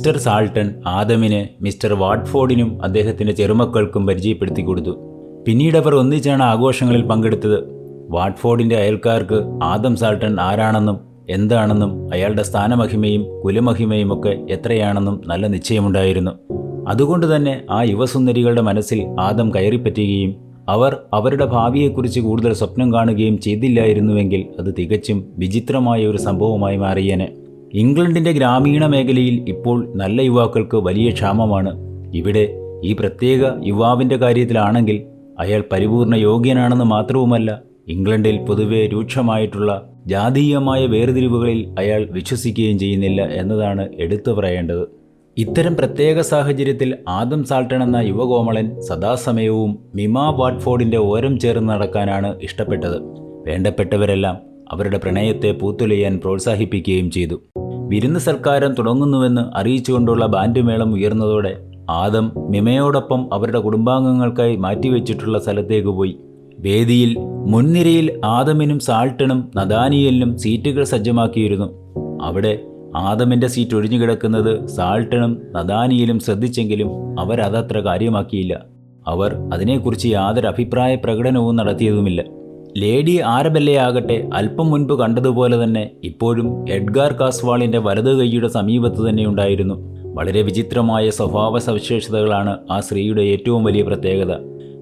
Mister Salton ആദമിനെ mister വാട്ട്ഫോർഡിനും അദ്ദേഹത്തിന്റെ ചെറുമക്കൾക്കും പരിചയപ്പെടുത്തി കൊടുത്തു. പിന്നീട് അവർ ഒന്നിച്ചാണ് ആഘോഷങ്ങളിൽ പങ്കെടുത്തത്. വാട്ട്ഫോർഡിന്റെ അയൽക്കാർക്ക് ആദം സാൾട്ടൺ ആരാണെന്നും എന്താണെന്നും അയാളുടെ സ്ഥാനമഹിമയും കുലമഹിമയും ഒക്കെ എത്രയാണെന്നും നല്ല നിശ്ചയമുണ്ടായിരുന്നു. അതുകൊണ്ട് തന്നെ ആ യുവസുന്ദരികളുടെ മനസ്സിൽ ആദം കയറിപ്പറ്റുകയും അവർ അവരുടെ ഭാവിയെക്കുറിച്ച് കൂടുതൽ സ്വപ്നം കാണുകയും ചെയ്തില്ലായിരുന്നുവെങ്കിൽ അത് തികച്ചും വിചിത്രമായ ഒരു സംഭവമായി മാറിയേനെ. ഇംഗ്ലണ്ടിന്റെ ഗ്രാമീണ മേഖലയിൽ ഇപ്പോൾ നല്ല യുവാക്കൾക്ക് വലിയ ക്ഷാമമാണ്. ഇവിടെ ഈ പ്രത്യേക യുവാവിന്റെ കാര്യത്തിലാണെങ്കിൽ അയാൾ പരിപൂർണ യോഗ്യനാണെന്ന് മാത്രവുമല്ല ഇംഗ്ലണ്ടിൽ പൊതുവെ രൂക്ഷമായിട്ടുള്ള ജാതീയമായ വേർതിരിവുകളിൽ അയാൾ വിശ്വസിക്കുകയും ചെയ്യുന്നില്ല എന്നതാണ് എടുത്തു പറയേണ്ടത്. ഇത്തരം പ്രത്യേക സാഹചര്യത്തിൽ ആദം സാൾട്ടൺ എന്ന യുവകോമളൻ സദാസമയവും മിമ വാട്ട്ഫോർഡിന്റെ ഓരം ചേർന്ന് നടക്കാനാണ് ഇഷ്ടപ്പെട്ടത്. വേണ്ടപ്പെട്ടവരെല്ലാം അവരുടെ പ്രണയത്തെ പൂത്തുലയാൻ പ്രോത്സാഹിപ്പിക്കുകയും ചെയ്തു. വിരുന്ന് സൽക്കാരം തുടങ്ങുന്നുവെന്ന് അറിയിച്ചുകൊണ്ടുള്ള ബാൻഡ് മേളം ഉയർന്നതോടെ ആദം മിമയോടൊപ്പം അവരുടെ കുടുംബാംഗങ്ങൾക്കായി മാറ്റിവെച്ചിട്ടുള്ള സ്ഥലത്തേക്ക് പോയി. വേദിയിൽ മുൻനിരയിൽ ആദമിനും സാൾട്ടണും നദാനിയലിനും സീറ്റുകൾ സജ്ജമാക്കിയിരുന്നു. അവിടെ ആദമിന്റെ സീറ്റ് ഒഴിഞ്ഞു കിടക്കുന്നത് സാൾട്ടണും നദാനിയലും ശ്രദ്ധിച്ചെങ്കിലും അവരതത്ര കാര്യമാക്കിയില്ല. അവർ അതിനെക്കുറിച്ച് യാതൊരു അഭിപ്രായ പ്രകടനവും നടത്തിയതുമില്ല. ലേഡി ആരബെല്ലയാകട്ടെ അല്പം മുൻപ് കണ്ടതുപോലെ തന്നെ ഇപ്പോഴും എഡ്ഗാർ കാസ്വാളിന്റെ വലതു കൈയുടെ സമീപത്ത് തന്നെ ഉണ്ടായിരുന്നു. വളരെ വിചിത്രമായ സ്വഭാവ സവിശേഷതകളാണ് ആ സ്ത്രീയുടെ ഏറ്റവും വലിയ പ്രത്യേകത.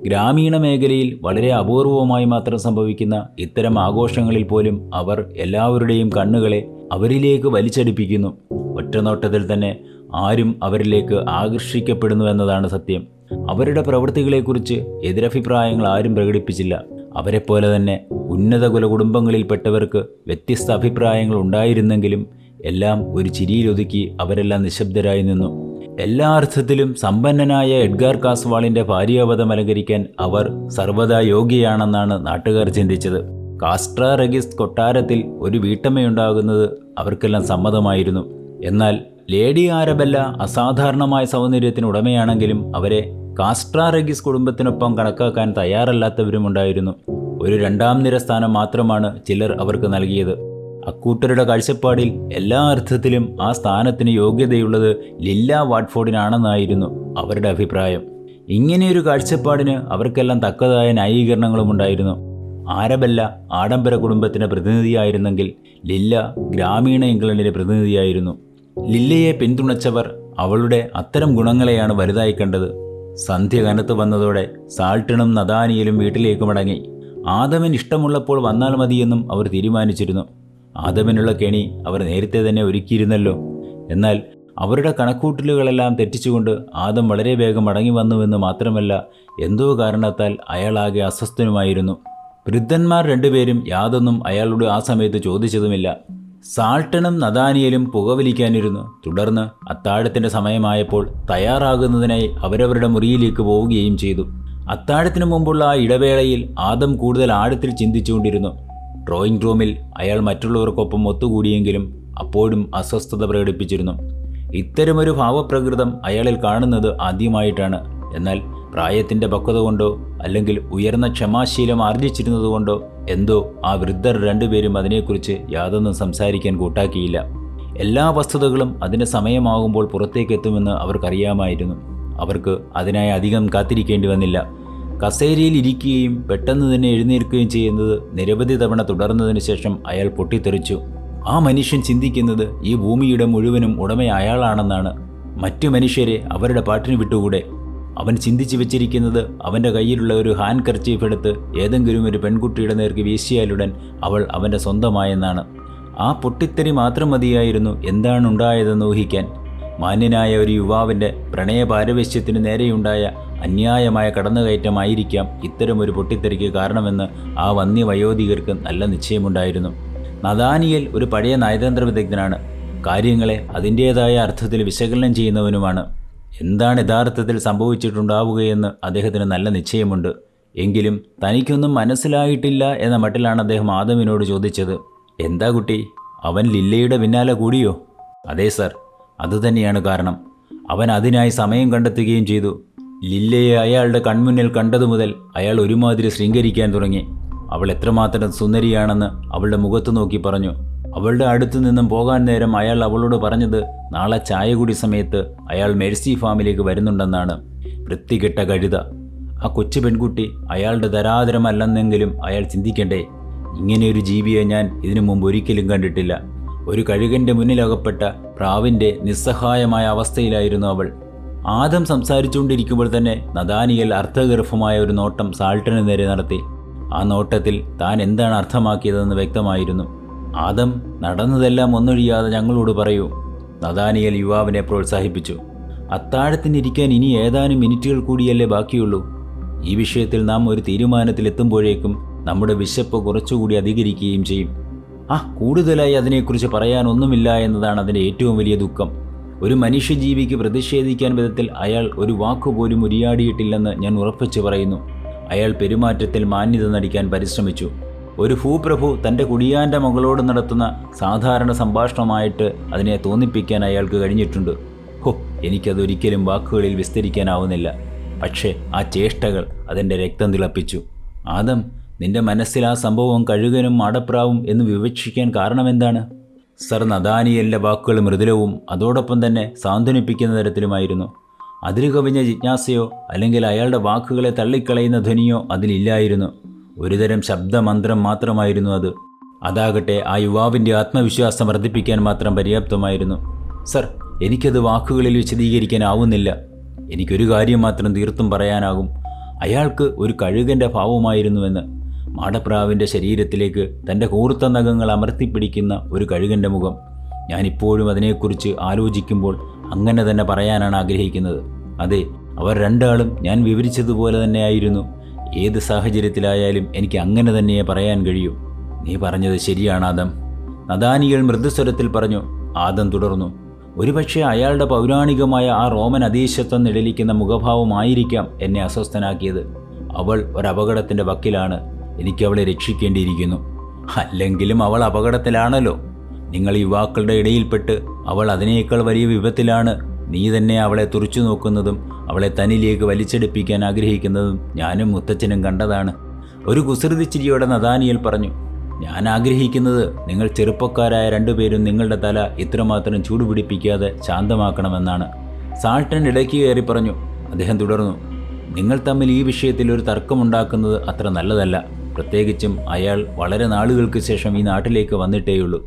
ഗ്രാമീണ മേഖലയിൽ വളരെ അപൂർവമായി മാത്രം സംഭവിക്കുന്ന ഇത്തരം ആഘോഷങ്ങളിൽ പോലും അവർ എല്ലാവരുടെയും കണ്ണുകളെ അവരിലേക്ക് വലിച്ചടിപ്പിക്കുന്നു. ഒറ്റനോട്ടത്തിൽ തന്നെ ആരും അവരിലേക്ക് ആകർഷിക്കപ്പെടുന്നു എന്നതാണ് സത്യം. അവരുടെ പ്രവൃത്തികളെക്കുറിച്ച് എതിരഭിപ്രായങ്ങൾ ആരും പ്രകടിപ്പിച്ചില്ല. അവരെപ്പോലെ തന്നെ ഉന്നത കുല കുടുംബങ്ങളിൽപ്പെട്ടവർക്ക് വ്യത്യസ്ത അഭിപ്രായങ്ങൾ ഉണ്ടായിരുന്നെങ്കിലും എല്ലാം ഒരു ചിരിയിലൊതുക്കി അവരെല്ലാം നിശബ്ദരായി നിന്നു. എല്ലാ അർത്ഥത്തിലും സമ്പന്നനായ എഡ്ഗാർ കാസ്വാളിന്റെ ഭാര്യാവധം അലങ്കരിക്കാൻ അവർ സർവതാ യോഗ്യയാണെന്നാണ് നാട്ടുകാർ ചിന്തിച്ചത്. കാസ്ട്ര റെഗിസ് കൊട്ടാരത്തിൽ ഒരു വീട്ടമ്മയുണ്ടാകുന്നത് അവർക്കെല്ലാം സമ്മതമായിരുന്നു. എന്നാൽ ലേഡി ആരബല്ല അസാധാരണമായ സൗന്ദര്യത്തിന് ഉടമയാണെങ്കിലും അവരെ കാസ്ട്ര റഗിസ് കുടുംബത്തിനൊപ്പം കണക്കാക്കാൻ തയ്യാറല്ലാത്തവരുമുണ്ടായിരുന്നു. ഒരു രണ്ടാം നിര സ്ഥാനം മാത്രമാണ് ചിലർ അവർക്ക് നൽകിയത്. അക്കൂട്ടരുടെ കാഴ്ചപ്പാടിൽ എല്ലാ അർത്ഥത്തിലും ആ സ്ഥാനത്തിന് യോഗ്യതയുള്ളത് ലില്ല വാട്ട്ഫോർഡിനാണെന്നായിരുന്നു അവരുടെ അഭിപ്രായം. ഇങ്ങനെയൊരു കാഴ്ചപ്പാടിന് അവർക്കെല്ലാം തക്കതായ ന്യായീകരണങ്ങളും ഉണ്ടായിരുന്നു ആരബല്ല ആഡംബര കുടുംബത്തിന്റെ പ്രതിനിധിയായിരുന്നെങ്കിൽ ലില്ല ഗ്രാമീണ ഇംഗ്ലണ്ടിന്റെ പ്രതിനിധിയായിരുന്നു. ലില്ലയെ പിന്തുണച്ചവർ അവളുടെ അത്തരം ഗുണങ്ങളെയാണ് വലുതായി കണ്ടത്. സന്ധ്യ കനത്ത് വന്നതോടെ സാൾട്ടണും നദാനിയലും വീട്ടിലേക്ക് മടങ്ങി. ആദമിന് ഇഷ്ടമുള്ളപ്പോൾ വന്നാൽ മതിയെന്നും അവർ തീരുമാനിച്ചിരുന്നു. ആദമിനുള്ള കെണി അവർ നേരത്തെ തന്നെ ഒരുക്കിയിരുന്നല്ലോ. എന്നാൽ അവരുടെ കണക്കൂട്ടലുകളെല്ലാം തെറ്റിച്ചുകൊണ്ട് ആദം വളരെ വേഗം മടങ്ങി വന്നുവെന്ന് മാത്രമല്ല എന്തോ കാരണത്താൽ അയാളാകെ അസ്വസ്ഥനുമായിരുന്നു. വൃദ്ധന്മാർ രണ്ടുപേരും യാതൊന്നും അയാളോട് ആ സമയത്ത് ചോദിച്ചതുമില്ല. സാൾട്ടണും നദാനിയലും പുകവലിക്കാനിരുന്നു. തുടർന്ന് അത്താഴത്തിന്റെ സമയമായപ്പോൾ തയ്യാറാകുന്നതിനായി അവരവരുടെ മുറിയിലേക്ക് പോവുകയും ചെയ്തു. അത്താഴത്തിനു മുമ്പുള്ള ആ ഇടവേളയിൽ ആദം കൂടുതൽ ആഴത്തിൽ ചിന്തിച്ചുകൊണ്ടിരുന്നു. ഡ്രോയിങ് റൂമിൽ അയാൾ മറ്റുള്ളവർക്കൊപ്പം ഒത്തുകൂടിയെങ്കിലും അപ്പോഴും അസ്വസ്ഥത പ്രകടിപ്പിച്ചിരുന്നു. ഇത്തരമൊരു ഭാവപ്രകൃതം അയാളിൽ കാണുന്നത് ആദ്യമായിട്ടാണ്. എന്നാൽ പ്രായത്തിന്റെ പക്വത കൊണ്ടോ അല്ലെങ്കിൽ ഉയർന്ന ക്ഷമാശീലം ആർജിച്ചിരുന്നതുകൊണ്ടോ എന്തോ ആ വൃദ്ധർ രണ്ടുപേരും അതിനെക്കുറിച്ച് യാതൊന്നും സംസാരിക്കാൻ കൂട്ടാക്കിയില്ല. എല്ലാ വസ്തുതകളും അതിന് സമയമാകുമ്പോൾ പുറത്തേക്ക് എത്തുമെന്ന് അവർക്കറിയാമായിരുന്നു. അവർക്ക് അതിനായി അധികം കാത്തിരിക്കേണ്ടി വന്നില്ല. കസേരയിൽ ഇരിക്കുകയും പെട്ടെന്ന് തന്നെ എഴുന്നേൽക്കുകയും ചെയ്യുന്നത് നിരവധി തവണ തുടർന്നതിന് ശേഷം അയാൾ പൊട്ടിത്തെറിച്ചു. ആ മനുഷ്യൻ ചിന്തിക്കുന്നത് ഈ ഭൂമിയുടെ മുഴുവനും ഉടമ അയാളാണെന്നാണ്. മറ്റു മനുഷ്യരെ അവരുടെ പാട്ടിന് വിട്ടുകൂടെ? അവൻ ചിന്തിച്ചു വെച്ചിരിക്കുന്നത് അവന്റെ കയ്യിലുള്ള ഒരു ഹാൻഡ് കർച്ചീഫ് എടുത്ത് ഏതെങ്കിലും ഒരു പെൺകുട്ടിയുടെ നേർക്ക് വീശിയാലുടൻ അവൾ അവന്റെ സ്വന്തമായെന്നാണ്. ആ പൊട്ടിത്തെറി മാത്രം മതിയായിരുന്നു എന്താണ് ഉണ്ടായതെന്ന് ഊഹിക്കാൻ. മാന്യനായ ഒരു യുവാവിന്റെ പ്രണയ പാരവശ്യത്തിന് നേരെയുണ്ടായ അന്യായമായ കടന്നുകയറ്റമായിരിക്കാം ഇത്തരമൊരു പൊട്ടിത്തെറിക്ക് കാരണമെന്ന് ആ വന്യവയോധികർക്ക് നല്ല നിശ്ചയമുണ്ടായിരുന്നു. നദാനിയൽ ഒരു പഴയ നയതന്ത്ര വിദഗ്ധനാണ്. കാര്യങ്ങളെ അതിന്റേതായ അർത്ഥത്തിൽ വിശകലനം ചെയ്യുന്നവനുമാണ്. എന്താണ് യഥാർത്ഥത്തിൽ സംഭവിച്ചിട്ടുണ്ടാവുകയെന്ന് അദ്ദേഹത്തിന് നല്ല നിശ്ചയമുണ്ട്. എങ്കിലും തനിക്കൊന്നും മനസ്സിലായിട്ടില്ല എന്ന മട്ടിലാണ് അദ്ദേഹം ആദമിനോട് ചോദിച്ചത്. എന്താ കുട്ടി? അവൻ ലില്ലയുടെ പിന്നാലെ കൂടിയോ? അതെ സർ അതുതന്നെയാണ് കാരണം. അവൻ അതിനായി സമയം കണ്ടെത്തുകയും ചെയ്തു. ലില്ലയെ അയാളുടെ കൺമുന്നിൽ കണ്ടതു മുതൽ അയാൾ ഒരുമാതിരി ശൃംഗരിക്കാൻ തുടങ്ങി. അവൾ എത്രമാത്രം സുന്ദരിയാണെന്ന് അവളുടെ മുഖത്ത് നോക്കി പറഞ്ഞു. അവളുടെ അടുത്തു നിന്നും പോകാൻ നേരം അയാൾ അവളോട് പറഞ്ഞത് നാളെ ചായ കുടി സമയത്ത് അയാൾ മെഴ്സി ഫാമിലേക്ക് വരുന്നുണ്ടെന്നാണ്. വൃത്തികെട്ട കഴുത. ആ കൊച്ചു പെൺകുട്ടി അയാളുടെ ദരാദരമല്ലെന്നെങ്കിലും അയാൾ ചിന്തിക്കണ്ടേ. ഇങ്ങനെയൊരു ജീവിയെ ഞാൻ ഇതിനു മുമ്പ് ഒരിക്കലും കണ്ടിട്ടില്ല. ഒരു കഴുകന്റെ മുന്നിലകപ്പെട്ട പ്രാവിന്റെ നിസ്സഹായമായ അവസ്ഥയിലായിരുന്നു അവൾ. ആദം സംസാരിച്ചുകൊണ്ടിരിക്കുമ്പോൾ തന്നെ നദാനിയൽ അർത്ഥഗർഭമായ ഒരു നോട്ടം സാൾട്ടിന് നേരെ നടത്തി. ആ നോട്ടത്തിൽ താൻ എന്താണ് അർത്ഥമാക്കിയതെന്ന് വ്യക്തമായിരുന്നു. ആദം നടന്നതെല്ലാം ഒന്നൊഴിയാതെ ഞങ്ങളോട് പറയൂ. നദാനിയൽ യുവാവിനെ പ്രോത്സാഹിപ്പിച്ചു. അത്താഴത്തിനിരിക്കാൻ ഇനി ഏതാനും മിനിറ്റുകൾ കൂടിയല്ലേ ബാക്കിയുള്ളൂ. ഈ വിഷയത്തിൽ നാം ഒരു തീരുമാനത്തിലെത്തുമ്പോഴേക്കും നമ്മുടെ വിശപ്പ് കുറച്ചുകൂടി അധികരിക്കുകയും ചെയ്യും. ആ കൂടുതലായി അതിനെക്കുറിച്ച് പറയാനൊന്നുമില്ല എന്നതാണ് അതിന്റെ ഏറ്റവും വലിയ ദുഃഖം. ഒരു മനുഷ്യജീവിക്ക് പ്രതിഷേധിക്കാൻ വിധത്തിൽ അയാൾ ഒരു വാക്കുപോലും ഉരിയാടിയിട്ടില്ലെന്ന് ഞാൻ ഉറപ്പിച്ചു പറയുന്നു. അയാൾ പെരുമാറ്റത്തിൽ മാന്യത നടിക്കാൻ പരിശ്രമിച്ചു. ഒരു ഭൂപ്രഭു തന്റെ കുടിയാന്റെ മകളോട് നടത്തുന്ന സാധാരണ സംഭാഷണമായിട്ട് അതിനെ തോന്നിപ്പിക്കാൻ അയാൾക്ക് കഴിഞ്ഞിട്ടുണ്ട്. ഹോ എനിക്കതൊരിക്കലും വാക്കുകളിൽ വിസ്തരിക്കാനാവുന്നില്ല. പക്ഷേ ആ ചേഷ്ടകൾ അതെന്റെ രക്തം തിളപ്പിച്ചു. ആദം നിന്റെ മനസ്സിൽ ആ സംഭവം കഴുകനും മാടപ്രാവും എന്ന് വിവക്ഷിക്കാൻ കാരണമെന്താണ്? സർ നദാനിയലിന്റെ വാക്കുകൾ മൃദുലവും അതോടൊപ്പം തന്നെ സാന്ത്വനിപ്പിക്കുന്ന തരത്തിലുമായിരുന്നു. അതിരുകവിഞ്ഞ ജിജ്ഞാസയോ അല്ലെങ്കിൽ അയാളുടെ വാക്കുകളെ തള്ളിക്കളയുന്ന ധ്വനിയോ അതിലില്ലായിരുന്നു. ഒരുതരം ശബ്ദമന്ത്രം മാത്രമായിരുന്നു അത്. അതാകട്ടെ ആ യുവാവിന്റെ ആത്മവിശ്വാസം വർദ്ധിപ്പിക്കാൻ മാത്രം പര്യാപ്തമായിരുന്നു. സർ എനിക്കത് വാക്കുകളിൽ വിശദീകരിക്കാനാവുന്നില്ല. എനിക്കൊരു കാര്യം മാത്രം തീർത്തും പറയാനാകും. അയാൾക്ക് ഒരു കഴുകന്റെ ഭാവമായിരുന്നുവെന്ന്. മാടപ്രാവിന്റെ ശരീരത്തിലേക്ക് തന്റെ കൂർത്ത നഖങ്ങൾ അമർത്തിപ്പിടിക്കുന്ന ഒരു കഴുകന്റെ മുഖം. ഞാനിപ്പോഴും അതിനെക്കുറിച്ച് ആലോചിക്കുമ്പോൾ അങ്ങനെ തന്നെ പറയാനാണ് ആഗ്രഹിക്കുന്നത്. അതെ അവർ രണ്ടാളും ഞാൻ വിവരിച്ചതുപോലെ തന്നെയായിരുന്നു ഏത് സാഹചര്യത്തിലായാലും എനിക്ക് അങ്ങനെ തന്നെയേ പറയാൻ കഴിയൂ. നീ പറഞ്ഞത് ശരിയാണ് ആദം. നദാനികൾ മൃദുസ്വരത്തിൽ പറഞ്ഞു ആദം തുടർന്നു ഒരുപക്ഷെ അയാളുടെ പൗരാണികമായ ആ റോമൻ അതീശത്വം നിഴലിക്കുന്ന മുഖഭാവമായിരിക്കാം എന്നെ അസ്വസ്ഥനാക്കിയത്. അവൾ ഒരപകടത്തിന്റെ വക്കിലാണ് എനിക്കവളെ രക്ഷിക്കേണ്ടിയിരിക്കുന്നു. അല്ലെങ്കിലും അവൾ അപകടത്തിലാണല്ലോ. നിങ്ങൾ യുവാക്കളുടെ ഇടയിൽപ്പെട്ട് അവൾ അതിനേക്കാൾ വലിയ വിപത്തിലാണ് നീ തന്നെ അവളെ തുറച്ചു നോക്കുന്നതും അവളെ തനിലേക്ക് വലിച്ചെടുപ്പിക്കാൻ ആഗ്രഹിക്കുന്നതും ഞാനും മുത്തച്ഛനും കണ്ടതാണ്. ഒരു കുസൃതിച്ചിരിയോടെ നദാനിയൽ പറഞ്ഞു ഞാൻ ആഗ്രഹിക്കുന്നത് നിങ്ങൾ ചെറുപ്പക്കാരായ രണ്ടുപേരും നിങ്ങളുടെ തല ഇത്രമാത്രം ചൂടുപിടിപ്പിക്കാതെ ശാന്തമാക്കണമെന്നാണ്. സാൾട്ടൻ ഇടയ്ക്ക് കയറി പറഞ്ഞു അദ്ദേഹം തുടർന്നു നിങ്ങൾ തമ്മിൽ ഈ വിഷയത്തിൽ ഒരു തർക്കമുണ്ടാക്കുന്നത് അത്ര നല്ലതല്ല. പ്രത്യേകിച്ചും അയാൾ വളരെ നാളുകൾക്ക് ശേഷം ഈ നാട്ടിലേക്ക് വന്നിട്ടേയുള്ളൂ.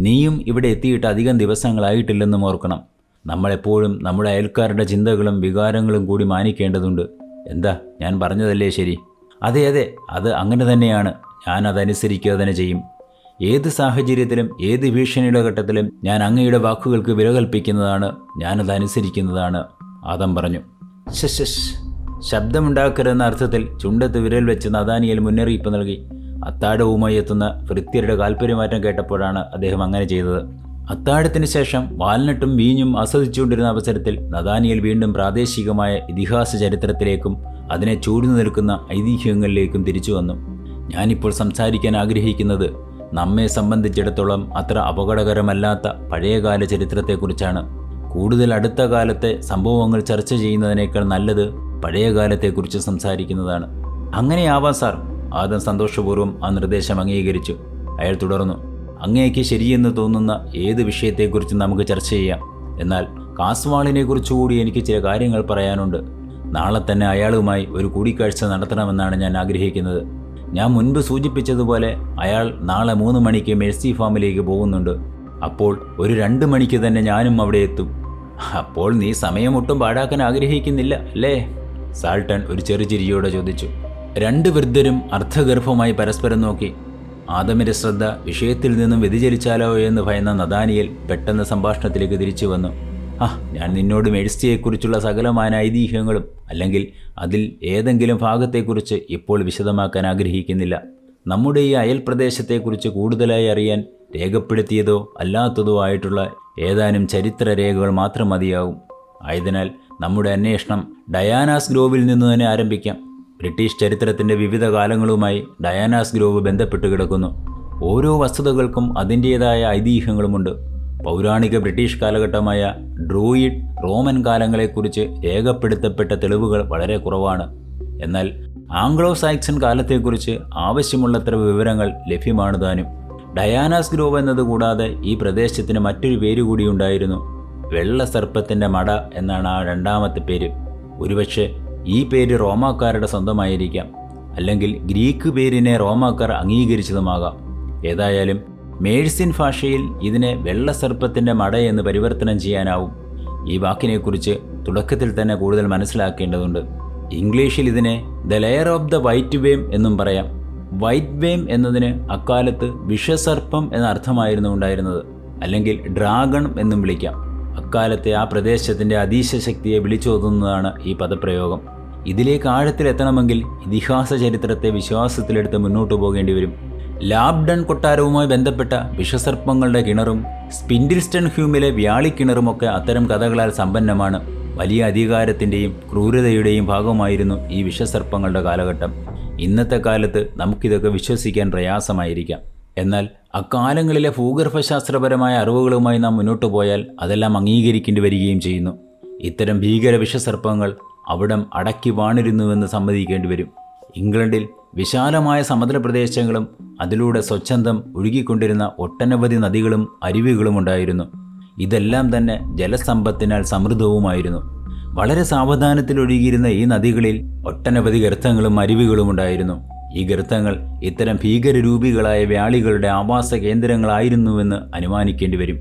നീയും ഇവിടെ എത്തിയിട്ട് അധികം ദിവസങ്ങളായിട്ടില്ലെന്നും ഓർക്കണം. നമ്മളെപ്പോഴും നമ്മുടെ അയൽക്കാരുടെ ചിന്തകളും വികാരങ്ങളും കൂടി മാനിക്കേണ്ടതുണ്ട്. എന്താ? ഞാൻ പറഞ്ഞതല്ലേ ശരി? അതെ അതെ. അത് അങ്ങനെ തന്നെയാണ്. ഞാൻ അതനുസരിക്കുക തന്നെ ചെയ്യും. ഏത് സാഹചര്യത്തിലും ഏത് ഭീഷണിയുടെ ഘട്ടത്തിലും ഞാൻ അങ്ങയുടെ വാക്കുകൾക്ക് വില കൽപ്പിക്കുന്നതാണ്. ഞാനത് അനുസരിക്കുന്നതാണ്. ആദം പറഞ്ഞു. ശശ് ശബ്ദമുണ്ടാക്കരുതെന്ന അർത്ഥത്തിൽ ചുണ്ടത്ത് വിരൽ വെച്ച് നദാനിയൽ മുന്നറിയിപ്പ് നൽകി. അത്താടവുമായി എത്തുന്ന ഭൃത്യരുടെ താല്പര്യമാറ്റം കേട്ടപ്പോഴാണ് അദ്ദേഹം അങ്ങനെ ചെയ്തത്. അത്താഴത്തിന് ശേഷം വാൽനട്ടും വീഞ്ഞും ആസ്വദിച്ചുകൊണ്ടിരുന്ന അവസരത്തിൽ നദാനിയൽ വീണ്ടും പ്രാദേശികമായ ഇതിഹാസ ചരിത്രത്തിലേക്കും അതിനെ ചൂഴ്ന്നു നിൽക്കുന്ന ഐതിഹ്യങ്ങളിലേക്കും തിരിച്ചു വന്നു. ഞാനിപ്പോൾ സംസാരിക്കാൻ ആഗ്രഹിക്കുന്നത് നമ്മെ സംബന്ധിച്ചിടത്തോളം അത്ര അപകടകരമല്ലാത്ത പഴയകാല ചരിത്രത്തെക്കുറിച്ചാണ്. കൂടുതൽ അടുത്ത കാലത്തെ സംഭവങ്ങൾ ചർച്ച ചെയ്യുന്നതിനേക്കാൾ നല്ലത് പഴയകാലത്തെക്കുറിച്ച് സംസാരിക്കുന്നതാണ്. അങ്ങനെയാവാം സാർ. ആദം സന്തോഷപൂർവം ആ നിർദ്ദേശം അംഗീകരിച്ചു. അയാൾ തുടർന്നു. അങ്ങേക്ക് ശരിയെന്ന് തോന്നുന്ന ഏത് വിഷയത്തെക്കുറിച്ചും നമുക്ക് ചർച്ച ചെയ്യാം. എന്നാൽ കാസ്വാളിനെ കുറിച്ചുകൂടി എനിക്ക് ചില കാര്യങ്ങൾ പറയാനുണ്ട്. നാളെ തന്നെ അയാളുമായി ഒരു കൂടിക്കാഴ്ച നടത്തണമെന്നാണ് ഞാൻ ആഗ്രഹിക്കുന്നത്. ഞാൻ മുൻപ് സൂചിപ്പിച്ചതുപോലെ അയാൾ നാളെ മൂന്ന് മണിക്ക് മെഴ്സി ഫാമിലേക്ക് പോകുന്നുണ്ട്. അപ്പോൾ ഒരു രണ്ട് മണിക്ക് തന്നെ ഞാനും അവിടെ എത്തും. അപ്പോൾ നീ സമയം ഒട്ടും പാഴാക്കാൻ ആഗ്രഹിക്കുന്നില്ല അല്ലേ? സാൾട്ടൺ ഒരു ചെറുചിരിയോടെ ചോദിച്ചു. രണ്ട് വൃദ്ധരും അർത്ഥഗർഭമായി പരസ്പരം നോക്കി. ആദമിന്റെ ശ്രദ്ധ വിഷയത്തിൽ നിന്നും വ്യതിചലിച്ചാലോ എന്ന് ഭയന്ന നദാനിയൽ പെട്ടെന്ന് സംഭാഷണത്തിലേക്ക് തിരിച്ചു വന്നു. ആ ഞാൻ നിന്നോട് മെഴ്സിയെക്കുറിച്ചുള്ള സകലമായ ഐതിഹ്യങ്ങളും അല്ലെങ്കിൽ അതിൽ ഏതെങ്കിലും ഭാഗത്തെക്കുറിച്ച് ഇപ്പോൾ വിശദമാക്കാൻ ആഗ്രഹിക്കുന്നില്ല. നമ്മുടെ ഈ അയൽപ്രദേശത്തെക്കുറിച്ച് കൂടുതലായി അറിയാൻ രേഖപ്പെടുത്തിയതോ അല്ലാത്തതോ ആയിട്ടുള്ള ഏതാനും ചരിത്ര രേഖകൾ മാത്രം മതിയാവും. ആയതിനാൽ നമ്മുടെ അന്വേഷണം ഡയാനാസ് ഗ്രോവിൽ നിന്ന് തന്നെ ആരംഭിക്കാം. ബ്രിട്ടീഷ് ചരിത്രത്തിന്റെ വിവിധ കാലങ്ങളുമായി ഡയാനാസ് ഗ്രോവ് ബന്ധപ്പെട്ട് കിടക്കുന്നു. ഓരോ വസ്തുതകൾക്കും അതിന്റേതായ ഐതിഹ്യങ്ങളുമുണ്ട്. പൗരാണിക ബ്രിട്ടീഷ് കാലഘട്ടമായ ഡ്രൂയിഡ് റോമൻ കാലങ്ങളെക്കുറിച്ച് രേഖപ്പെടുത്തപ്പെട്ട തെളിവുകൾ വളരെ കുറവാണ്. എന്നാൽ ആംഗ്ലോ സാക്സൺ കാലത്തെക്കുറിച്ച് ആവശ്യമുള്ളത്ര വിവരങ്ങൾ ലഭ്യമാണ് താനും. ഡയാനാസ് ഗ്രോവ് എന്നതുകൂടാതെ ഈ പ്രദേശത്തിന് മറ്റൊരു പേര് കൂടി ഉണ്ടായിരുന്നു. വെള്ള സർപ്പത്തിന്റെ മട എന്നാണ് ആ രണ്ടാമത്തെ പേര്. ഒരുപക്ഷെ ഈ പേര് റോമാക്കാരുടെ സ്വന്തമായിരിക്കാം. അല്ലെങ്കിൽ ഗ്രീക്ക് പേരിനെ റോമാക്കാർ അംഗീകരിച്ചതുമാകാം. ഏതായാലും മേഴ്സിൻ ഭാഷയിൽ ഇതിനെ വെള്ള സർപ്പത്തിന്റെ മട എന്ന് പരിവർത്തനം ചെയ്യാനാവും. ഈ വാക്കിനെക്കുറിച്ച് തുടക്കത്തിൽ തന്നെ കൂടുതൽ മനസ്സിലാക്കേണ്ടതുണ്ട്. ഇംഗ്ലീഷിൽ ഇതിനെ the layer of the white worm എന്നും പറയാം. വൈറ്റ് വേം എന്നതിന് അക്കാലത്ത് വിഷസർപ്പം എന്ന അർത്ഥമായിരുന്നു ഉണ്ടായിരുന്നത്. അല്ലെങ്കിൽ ഡ്രാഗൺ എന്നും വിളിക്കാം. അക്കാലത്തെ ആ പ്രദേശത്തിന്റെ അതീശ ശക്തിയെ വിളിച്ചോതുന്നതാണ് ഈ പദപ്രയോഗം. ഇതിലേക്ക് ആഴത്തിലെത്തണമെങ്കിൽ ഇതിഹാസ ചരിത്രത്തെ വിശ്വാസത്തിലെടുത്ത് മുന്നോട്ടു പോകേണ്ടി വരും. ലാബ്ഡൺ കൊട്ടാരവുമായി ബന്ധപ്പെട്ട വിഷസർപ്പങ്ങളുടെ കിണറും സ്പിൻഡിൽസ്റ്റൺ ഹ്യൂമിലെ വ്യാളിക്കിണറുമൊക്കെ അത്തരം കഥകളാൽ സമ്പന്നമാണ്. വലിയ അധികാരത്തിന്റെയും ക്രൂരതയുടെയും ഭാഗമായിരുന്നു ഈ വിഷസർപ്പങ്ങളുടെ കാലഘട്ടം. ഇന്നത്തെ കാലത്ത് നമുക്കിതൊക്കെ വിശ്വസിക്കാൻ പ്രയാസമായിരിക്കാം. എന്നാൽ അക്കാലങ്ങളിലെ ഭൂഗർഭശാസ്ത്രപരമായ അറിവുകളുമായി നാം മുന്നോട്ടു പോയാൽ അതെല്ലാം അംഗീകരിക്കേണ്ടി വരികയും ചെയ്യുന്നു. ഇത്തരം ഭീകര വിഷസർപ്പങ്ങൾ അവിടം അടക്കി വാണിരുന്നുവെന്ന് സമ്മതിക്കേണ്ടി വരും. ഇംഗ്ലണ്ടിൽ വിശാലമായ സമുദ്രപ്രദേശങ്ങളും അതിലൂടെ സ്വച്ഛന്തം ഒഴുകിക്കൊണ്ടിരുന്ന ഒട്ടനവധി നദികളും അരുവികളും ഉണ്ടായിരുന്നു. ഇതെല്ലാം തന്നെ ജലസമ്പത്തിനാൽ സമൃദ്ധവുമായിരുന്നു. വളരെ സാവധാനത്തിൽ ഒഴുകിയിരുന്ന ഈ നദികളിൽ ഒട്ടനവധി ഗർത്തങ്ങളും അരുവികളും ഉണ്ടായിരുന്നു. ഈ ഗർത്തങ്ങൾ ഇത്തരം ഭീകരരൂപികളായ വ്യാളികളുടെ ആവാസ കേന്ദ്രങ്ങളായിരുന്നുവെന്ന് അനുമാനിക്കേണ്ടി വരും.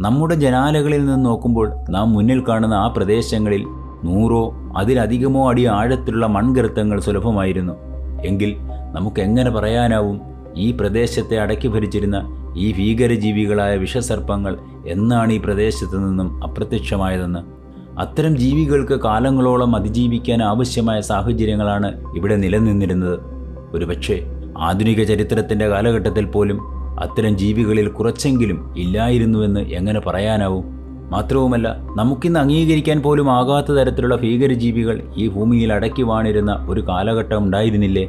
നമ്മുടെ ജനാലകളിൽ നിന്ന് നോക്കുമ്പോൾ നാം മുന്നിൽ കാണുന്ന ആ പ്രദേശങ്ങളിൽ നൂറോ അതിലധികമോ അടി ആഴത്തിലുള്ള മൺഗർത്തങ്ങൾ സുലഭമായിരുന്നു. എങ്കിൽ നമുക്ക് എങ്ങനെ പറയാനാവും? ഈ പ്രദേശത്തെ അടക്കി ഭരിച്ചിരുന്ന ഈ ഭീകരജീവികളായ വിഷസർപ്പങ്ങൾ എന്നാണ് ഈ പ്രദേശത്തു നിന്നും അപ്രത്യക്ഷമായതെന്ന്. അത്തരം ജീവികൾക്ക് കാലങ്ങളോളം അതിജീവിക്കാൻ ആവശ്യമായ സാഹചര്യങ്ങളാണ് ഇവിടെ നിലനിന്നിരുന്നത്. ഒരുപക്ഷെ ആധുനിക ചരിത്രത്തിന്റെ കാലഘട്ടത്തിൽ പോലും അത്തരം ജീവികളിൽ കുറച്ചെങ്കിലും ഇല്ലായിരുന്നുവെന്ന് എങ്ങനെ പറയാനാവും? മാത്രവുമല്ല നമുക്കിന്ന് അംഗീകരിക്കാൻ പോലും ആകാത്ത തരത്തിലുള്ള ഭീകരജീവികൾ ഈ ഭൂമിയിൽ അടക്കി വാണിരുന്ന ഒരു കാലഘട്ടം ഉണ്ടായിരുന്നില്ലേ?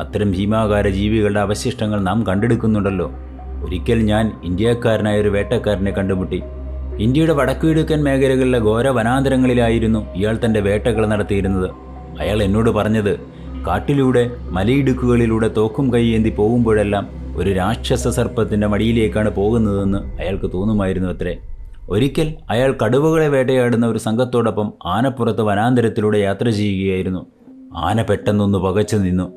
അത്തരം ഭീമാകാര ജീവികളുടെ അവശിഷ്ടങ്ങൾ നാം കണ്ടെടുക്കുന്നുണ്ടല്ലോ. ഒരിക്കൽ ഞാൻ ഇന്ത്യക്കാരനായ ഒരു വേട്ടക്കാരനെ കണ്ടുമുട്ടി. ഇന്ത്യയുടെ വടക്കുകിഴക്കൻ മേഖലകളിലെ ഘോര വനാന്തരങ്ങളിലായിരുന്നു ഇയാൾ തന്റെ വേട്ടകൾ നടത്തിയിരുന്നത്. അയാൾ എന്നോട് പറഞ്ഞത് കാട്ടിലൂടെ മലയിടുക്കുകളിലൂടെ തോക്കും കൈയേന്തി പോകുമ്പോഴെല്ലാം ഒരു രാക്ഷസ സർപ്പത്തിന്റെ മടിയിലേക്കാണ് പോകുന്നതെന്ന് അയാൾക്ക് തോന്നുമായിരുന്നു അത്രേ. ഒരിക്കൽ അയാൾ കടുവകളെ വേട്ടയാടുന്ന ഒരു സംഘത്തോടൊപ്പം ആനപ്പുറത്ത് വനാന്തരത്തിലൂടെ യാത്ര ചെയ്യുകയായിരുന്നു. ആന പെട്ടെന്നൊന്ന് പകച്ചു നിന്നു.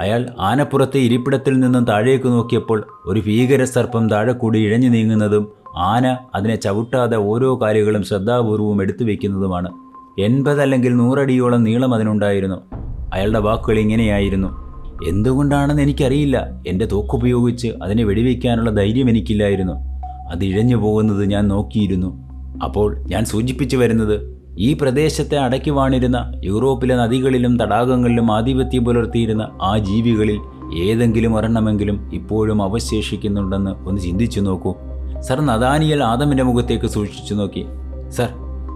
അയാൾ ആനപ്പുറത്തെ ഇരിപ്പിടത്തിൽ നിന്നും താഴേക്ക് നോക്കിയപ്പോൾ ഒരു ഭീകര സർപ്പം താഴെ കൂടി ഇഴഞ്ഞു നീങ്ങുന്നതും ആന അതിനെ ചവിട്ടാതെ ഓരോ കാര്യങ്ങളും ശ്രദ്ധാപൂർവവും എടുത്തു വയ്ക്കുന്നതുമാണ്. എൺപത് അല്ലെങ്കിൽ നൂറടിയോളം നീളം അതിനുണ്ടായിരുന്നു. അയാളുടെ വാക്കുകൾ ഇങ്ങനെയായിരുന്നു. എന്തുകൊണ്ടാണെന്ന് എനിക്കറിയില്ല. എന്റെ തോക്കുപയോഗിച്ച് അതിനെ വെടിവെക്കാനുള്ള ധൈര്യം എനിക്കില്ലായിരുന്നു. അത് ഇഴഞ്ഞു പോകുന്നത് ഞാൻ നോക്കിയിരുന്നു. അപ്പോൾ ഞാൻ സൂചിപ്പിച്ചു വരുന്നത് ഈ പ്രദേശത്തെ അടക്കി വാണിരുന്ന യൂറോപ്പിലെ നദികളിലും തടാകങ്ങളിലും ആധിപത്യം പുലർത്തിയിരുന്ന ആ ജീവികളിൽ ഏതെങ്കിലും ഒരെണ്ണമെങ്കിലും ഇപ്പോഴും അവശേഷിക്കുന്നുണ്ടെന്ന് ഒന്ന് ചിന്തിച്ചു നോക്കൂ. സർ നദാനിയൽ ആദമിന്റെ മുഖത്തേക്ക് സൂക്ഷിച്ചു നോക്കി. സർ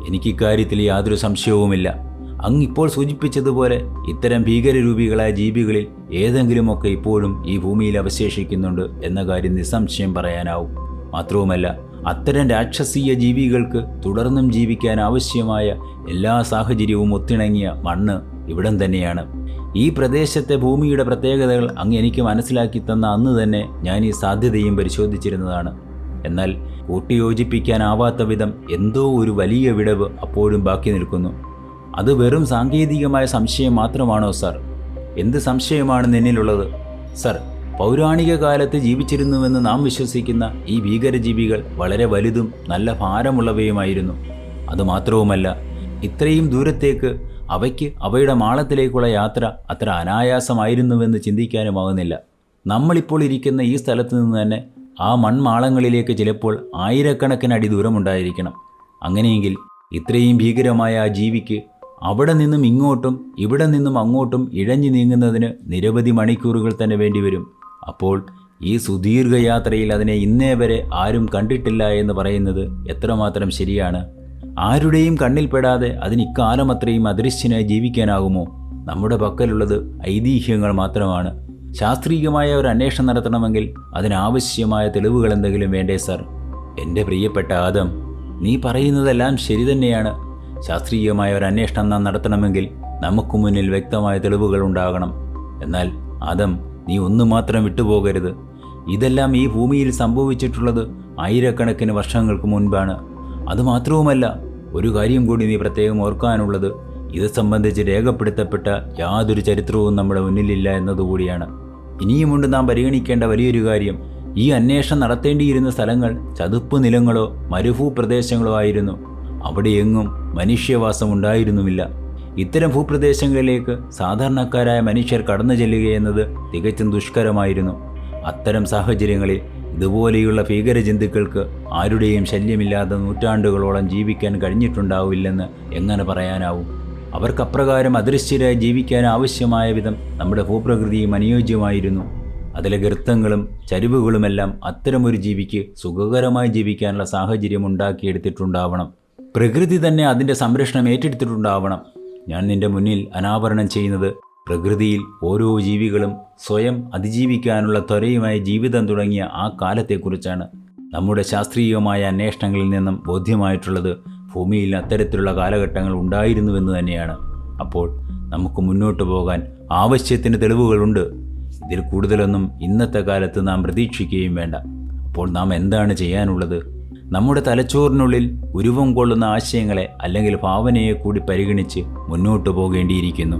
എനിക്ക് ഇക്കാര്യത്തിൽ യാതൊരു സംശയവുമില്ല. അങ്ങ് ഇപ്പോൾ സൂചിപ്പിച്ചതുപോലെ ഇത്തരം ഭീകരരൂപികളായ ജീവികളിൽ ഏതെങ്കിലുമൊക്കെ ഇപ്പോഴും ഈ ഭൂമിയിൽ അവശേഷിക്കുന്നുണ്ട് എന്ന കാര്യം നിസ്സംശയം പറയാനാവും. മാത്രവുമല്ല അത്തരം രാക്ഷസീയ ജീവികൾക്ക് തുടർന്നും ജീവിക്കാൻ ആവശ്യമായ എല്ലാ സാഹചര്യവും ഒത്തിണങ്ങിയ മണ്ണ് ഇവിടം തന്നെയാണ്. ഈ പ്രദേശത്തെ ഭൂമിയുടെ പ്രത്യേകതകൾ അങ്ങ് എനിക്ക് മനസ്സിലാക്കി തന്ന അന്ന് തന്നെ ഞാൻ ഈ സാധ്യതയും പരിശോധിച്ചിരുന്നതാണ്. എന്നാൽ കൂട്ടിയോജിപ്പിക്കാനാവാത്ത വിധം എന്തോ ഒരു വലിയ വിടവ് അപ്പോഴും ബാക്കി നിൽക്കുന്നു. അത് വെറും സാങ്കേതികമായ സംശയം മാത്രമാണോ സാർ? എന്ത് സംശയമാണ് നിന്നിലുള്ളത്? സർ പൗരാണിക കാലത്ത് ജീവിച്ചിരുന്നുവെന്ന് നാം വിശ്വസിക്കുന്ന ഈ ഭീകരജീവികൾ വളരെ വലുതും നല്ല ഭാരമുള്ളവയുമായിരുന്നു. അതുമാത്രവുമല്ല ഇത്രയും ദൂരത്തേക്ക് അവയ്ക്ക് അവയുടെ മാളത്തിലേക്കുള്ള യാത്ര അത്ര അനായാസമായിരുന്നുവെന്ന് ചിന്തിക്കാനുമാകുന്നില്ല നമ്മളിപ്പോൾ ഇരിക്കുന്ന ഈ സ്ഥലത്ത് നിന്ന് തന്നെ ആ മൺമാളങ്ങളിലേക്ക് ചിലപ്പോൾ ആയിരക്കണക്കിന് അടി ദൂരമുണ്ടായിരിക്കണം. അങ്ങനെയെങ്കിൽ ഇത്രയും ഭീകരമായ ആ ജീവിക്ക് അവിടെ നിന്നും ഇങ്ങോട്ടും ഇവിടെ നിന്നും അങ്ങോട്ടും ഇഴഞ്ഞു നീങ്ങുന്നതിന് നിരവധി മണിക്കൂറുകൾ തന്നെ വേണ്ടിവരും. അപ്പോൾ ഈ സുദീർഘയാത്രയിൽ അതിനെ ഇന്നേ വരെ ആരും കണ്ടിട്ടില്ല എന്ന് പറയുന്നത് എത്രമാത്രം ശരിയാണ്? ആരുടെയും കണ്ണിൽപ്പെടാതെ അതിന് ഇക്കാലം അത്രയും അദൃശ്യനായി ജീവിക്കാനാകുമോ? നമ്മുടെ പക്കലുള്ളത് ഐതിഹ്യങ്ങൾ മാത്രമാണ്. ശാസ്ത്രീയമായ ഒരു അന്വേഷണം നടത്തണമെങ്കിൽ അതിനാവശ്യമായ തെളിവുകൾ എന്തെങ്കിലും വേണ്ടേ സർ? എന്റെ പ്രിയപ്പെട്ട ആദം നീ പറയുന്നതെല്ലാം ശരി തന്നെയാണ്. ശാസ്ത്രീയമായ ഒരു അന്വേഷണം നാം നടത്തണമെങ്കിൽ നമുക്ക് മുന്നിൽ വ്യക്തമായ തെളിവുകൾ ഉണ്ടാകണം. എന്നാൽ അതം നീ ഒന്നു മാത്രം വിട്ടുപോകരുത്. ഇതെല്ലാം ഈ ഭൂമിയിൽ സംഭവിച്ചിട്ടുള്ളത് ആയിരക്കണക്കിന് വർഷങ്ങൾക്ക് മുൻപാണ്. അതുമാത്രവുമല്ല ഒരു കാര്യം കൂടി നീ പ്രത്യേകം ഓർക്കാനുള്ളത്. ഇത് സംബന്ധിച്ച് രേഖപ്പെടുത്തപ്പെട്ട യാതൊരു ചരിത്രവും നമ്മുടെ മുന്നിലില്ല എന്നതുകൂടിയാണ്. ഇനിയുമുണ്ട് നാം പരിഗണിക്കേണ്ട വലിയൊരു കാര്യം. ഈ അന്വേഷണം നടത്തേണ്ടിയിരുന്ന സ്ഥലങ്ങൾ ചതുപ്പ് നിലങ്ങളോ മരുഭൂപ്രദേശങ്ങളോ ആയിരുന്നു. അവിടെയെങ്ങും മനുഷ്യവാസം ഉണ്ടായിരുന്നുമില്ല. ഇത്തരം ഭൂപ്രദേശങ്ങളിലേക്ക് സാധാരണക്കാരായ മനുഷ്യർ കടന്നു ചെല്ലുകയെന്നത് തികച്ചും ദുഷ്കരമായിരുന്നു. അത്തരം സാഹചര്യങ്ങളിൽ ഇതുപോലെയുള്ള ഭീകര ജന്തുക്കൾക്ക് ആരുടെയും ശല്യമില്ലാതെ നൂറ്റാണ്ടുകളോളം ജീവിക്കാൻ കഴിഞ്ഞിട്ടുണ്ടാവില്ലെന്ന് എങ്ങനെ പറയാനാവും? അവർക്കപ്രകാരം അദൃശ്യരായി ജീവിക്കാൻ ആവശ്യമായ വിധം നമ്മുടെ ഭൂപ്രകൃതിയും അനുയോജ്യമായിരുന്നു. അതിലെ ഗർത്തങ്ങളും ചരിവുകളുമെല്ലാം അത്തരമൊരു ജീവിക്ക് സുഖകരമായി ജീവിക്കാനുള്ള സാഹചര്യം ഉണ്ടാക്കിയെടുത്തിട്ടുണ്ടാവണം. പ്രകൃതി തന്നെ അതിന്റെ സംരക്ഷണം ഏറ്റെടുത്തിട്ടുണ്ടാവണം. ഞാൻ നിന്റെ മുന്നിൽ അനാവരണം ചെയ്യുന്നത് പ്രകൃതിയിൽ ഓരോ ജീവികളും സ്വയം അതിജീവിക്കാനുള്ള ത്വരയുമായി ജീവിതം തുടങ്ങിയ ആ കാലത്തെക്കുറിച്ചാണ്. നമ്മുടെ ശാസ്ത്രീയമായ അന്വേഷണങ്ങളിൽ നിന്നും ബോധ്യമായിട്ടുള്ളത് ഭൂമിയിൽ അത്തരത്തിലുള്ള കാലഘട്ടങ്ങൾ ഉണ്ടായിരുന്നുവെന്ന് തന്നെയാണ്. അപ്പോൾ നമുക്ക് മുന്നോട്ട് പോകാൻ ആവശ്യത്തിന് തെളിവുകളുണ്ട്. ഇതിൽ കൂടുതലൊന്നും ഇന്നത്തെ കാലത്ത് നാം പ്രതീക്ഷിക്കുകയും വേണ്ട. അപ്പോൾ നാം എന്താണ് ചെയ്യാനുള്ളത്? നമ്മുടെ തലച്ചോറിനുള്ളിൽ ഉരുവം കൊള്ളുന്ന ആശയങ്ങളെ അല്ലെങ്കിൽ ഭാവനയെ കൂടി പരിഗണിച്ച് മുന്നോട്ടു പോകേണ്ടിയിരിക്കുന്നു.